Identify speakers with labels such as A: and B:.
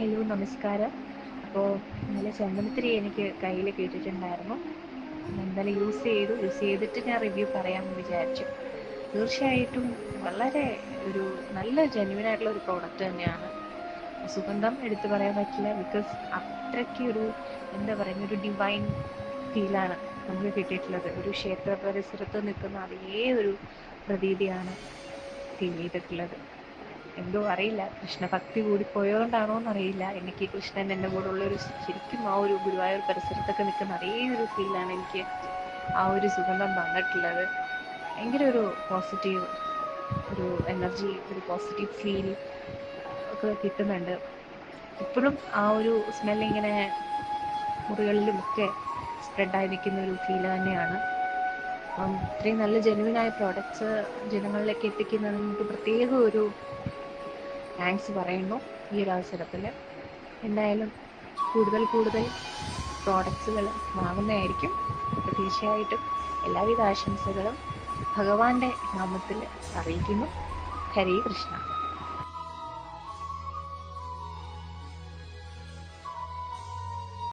A: Hello നമസ്കാരം. അപ്പോൾ ഇന്നലെ ചന്ദനത്തിരി എനിക്ക് കയ്യിൽ കിട്ടിയിട്ടുണ്ടായിരുന്നു ഇന്നലെ യൂസ് ചെയ്തു. യൂസ് ചെയ്തിട്ട് ഞാൻ റിവ്യൂ പറയാമെന്ന് വിചാരിച്ചു. തീർച്ചയായിട്ടും വളരെ ഒരു നല്ല ജെന്യൂൻ ആയിട്ടുള്ള ഒരു പ്രോഡക്റ്റ് തന്നെയാണ്. സുഗന്ധം എടുത്തു പറയാൻ പറ്റില്ല ബിക്കോസ് അത്രയ്ക്ക് ഒരു എന്താ പറയുക ഒരു ഡിവൈൻ ഫീലാണ് നമുക്ക് കിട്ടിയിട്ടുള്ളത്. ഒരു ക്ഷേത്ര പരിസരത്ത് നിൽക്കുന്ന അതേ ഒരു പ്രതീതിയാണ് ഫീൽ ചെയ്തിട്ടുള്ളത്. എന്തോ അറിയില്ല. കൃഷ്ണഭക്തി കൂടിപ്പോയതുകൊണ്ടാണോ എന്നറിയില്ല എനിക്ക് കൃഷ്ണൻ എന്റെ കൂടെ ഉള്ള ഒരു ശരിക്കും ആ ഒരു ഗുരുവായൂർ പരിസരത്തൊക്കെ നിൽക്കുന്ന അതേ ഒരു ഫീലാണ് എനിക്ക് ആ ഒരു സുഗന്ധം തന്നിട്ടുള്ളത്. ഭയങ്കര ഒരു പോസിറ്റീവ് ഒരു എനർജി ഒരു പോസിറ്റീവ് ഫീൽ ഒക്കെ കിട്ടുന്നുണ്ട്. ഇപ്പോഴും ആ ഒരു സ്മെൽ ഇങ്ങനെ മുറികളിലും ഒക്കെ സ്പ്രെഡായി നിൽക്കുന്ന ഒരു ഫീൽ തന്നെയാണ്. അപ്പം ഇത്രയും നല്ല ജെനുവിനായ പ്രോഡക്റ്റ്സ് ജനങ്ങളിലേക്ക് എത്തിക്കുന്നതിന് നമുക്ക് പ്രത്യേക ഒരു താങ്ക്സ് പറയുന്നു ഈ ഒരു അവസരത്തിൽ. എന്തായാലും കൂടുതൽ കൂടുതൽ പ്രോഡക്റ്റ്സുകൾ വാങ്ങുന്നതായിരിക്കും. അപ്പോൾ തീർച്ചയായിട്ടും എല്ലാവിധ ആശംസകളും ഭഗവാന്റെ നാമത്തിൽ അറിയിക്കുന്നു. ഹരേ കൃഷ്ണ.